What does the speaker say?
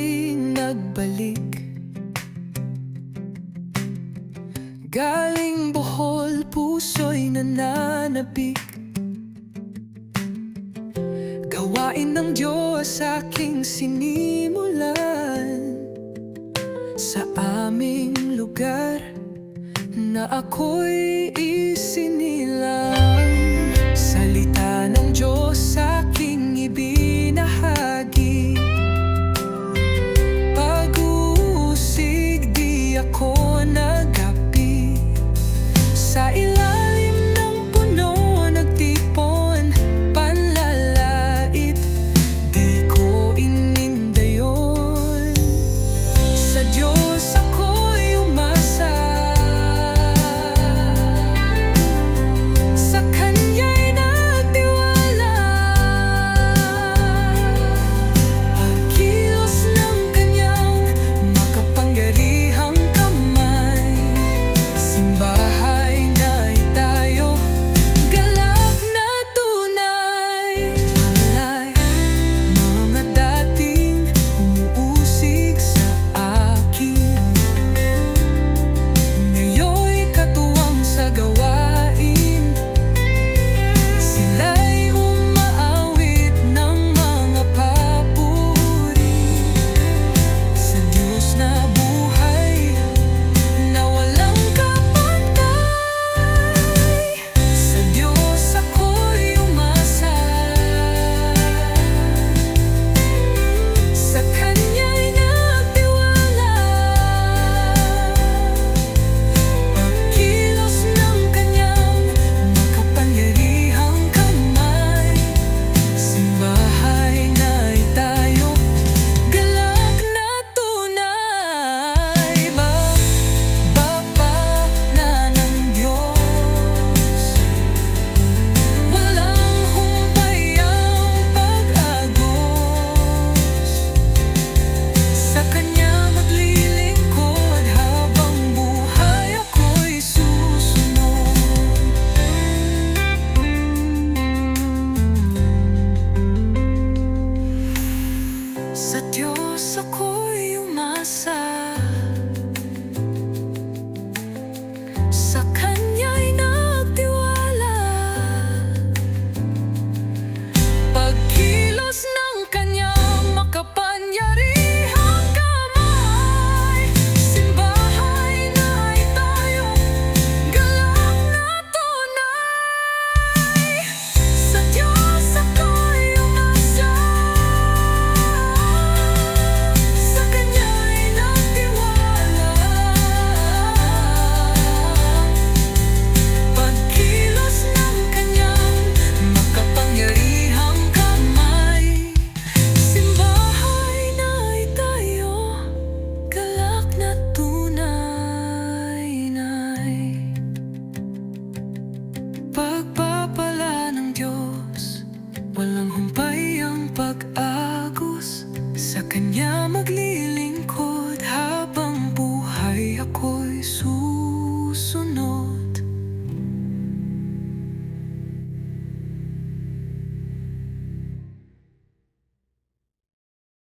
ako'y nagbalik. Galing buhol, puso'y nananabik. Gawain ng Diyos aking sinimulan. Sa aming lugar na ako'y isinin Diyos ako'y umasa. sa kanya